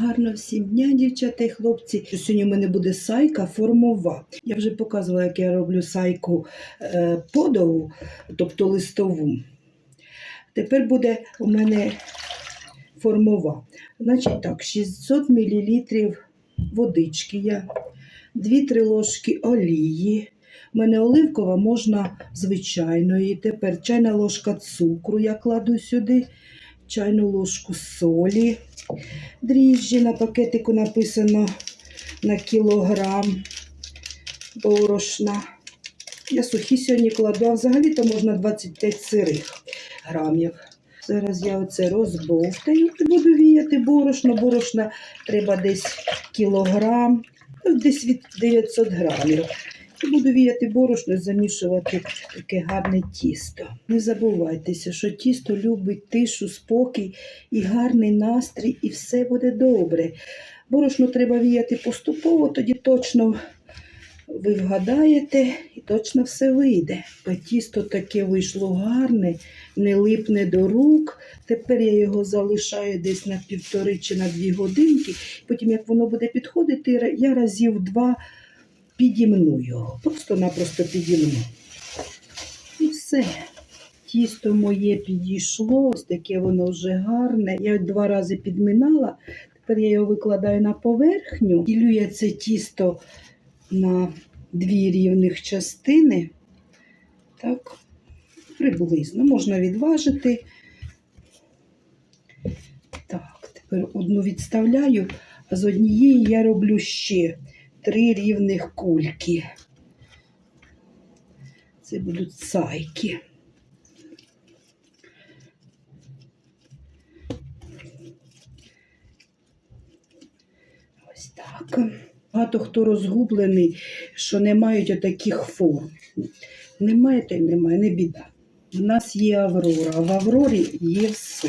Гарно всім дня, дівчата і хлопці. Сьогодні в мене буде сайка формова. Я вже показувала, як я роблю сайку е, подову, тобто листову. Тепер буде у мене формова. Значить так, 600 мл водички я, 2-3 ложки олії. У мене оливкова можна звичайної. Тепер чайна ложка цукру я кладу сюди, чайну ложку солі. Дріжджі на пакетику написано на кілограм борошна. Я сухі сьогодні кладу, а взагалі-то можна 25 сирих грамів. Зараз я оце розбовтаю і буду віяти борошно. Борошна треба десь кілограм, ну, десь від 900 грамів. Буду віяти борошно і замішувати таке гарне тісто. Не забувайтеся, що тісто любить тишу, спокій і гарний настрій, і все буде добре. Борошно треба віяти поступово, тоді точно ви вгадаєте і точно все вийде. Бо тісто таке вийшло гарне, не липне до рук. Тепер я його залишаю десь на півтори чи на дві годинки. Потім, як воно буде підходити, я разів два підімну його. Просто-напросто підімну. І все. Тісто моє підійшло, ось таке воно вже гарне. Я два рази підминала. Тепер я його викладаю на поверхню. Ділю я це тісто на дві рівних частини. Так, приблизно. Можна відважити. Так, тепер одну відставляю, а з однієї я роблю ще три рівних кульки. Це будуть сайки. Ось так. Багато хто розгублений, що не мають отаких форм. Немає, то й немає, не біда. У нас є Аврора, а в Аврорі є все.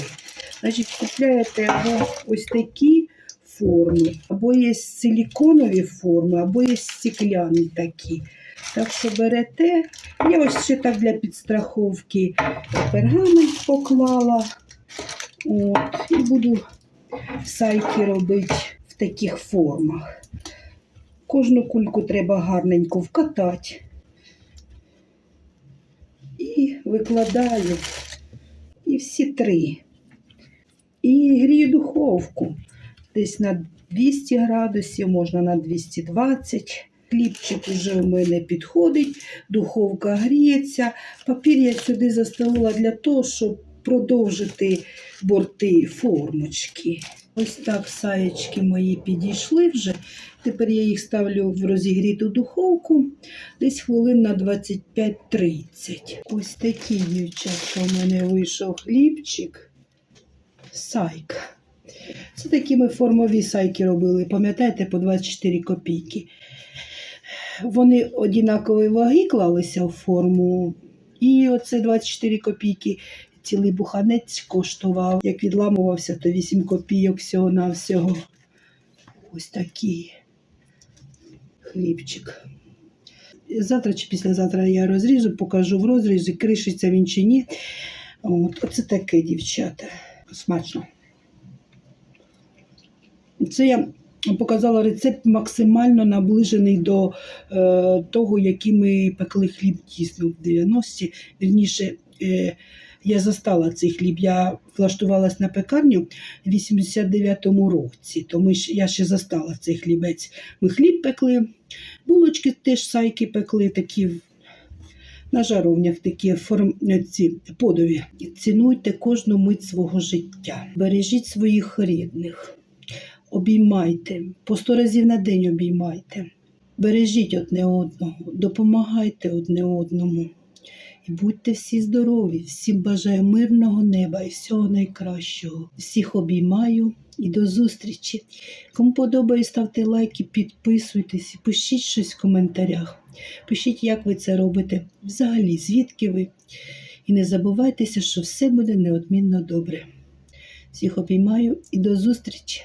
Значить, купляєте або ось такі форми, або є силіконові форми, або є стекляні такі. Так що берете. Я ось ще так для підстраховки пергамент поклала. От, і буду сайки робити в таких формах. Кожну кульку треба гарненько вкатати. І викладаю. І всі три. І грію духовку. Десь на 200 градусів, можна на 220. Хлібчик вже у мене підходить, духовка гріється. Папір я сюди застелила для того, щоб продовжити борти формочки. Ось так саєчки мої підійшли вже. Тепер я їх ставлю в розігріту духовку десь хвилин на 25-30. Ось такий, дівчатка, у мене вийшов хлібчик. Сайка. Це такі ми формові сайки робили, пам'ятаєте, по 24 копійки. Вони однакової ваги клалися в форму. І оце 24 копійки. Цілий буханець коштував. Як відламувався, то 8 копійок всього на всього. Ось такий хлібчик. Завтра чи післязавтра я розріжу, покажу в розрізі, кришиться він чи ні. От, Оце таке, дівчата. Смачно. Це я показала рецепт максимально наближений до е, того, який ми пекли хліб тісно в 90-ті. Вірніше, е, я застала цей хліб. Я влаштувалась на пекарню в 89-му році, тому я ще застала цей хлібець. Ми хліб пекли, булочки теж сайки пекли, такі на жаровнях такі форм... ці подові. Цінуйте кожну мить свого життя. Бережіть своїх рідних. Обіймайте, по сто разів на день обіймайте. Бережіть одне одного, допомагайте одне одному. І будьте всі здорові, всім бажаю мирного неба і всього найкращого. Всіх обіймаю і до зустрічі. Кому подобається, ставте лайки, підписуйтесь, пишіть щось в коментарях. Пишіть, як ви це робите, взагалі, звідки ви. І не забувайтеся, що все буде неодмінно добре. Всіх обіймаю і до зустрічі!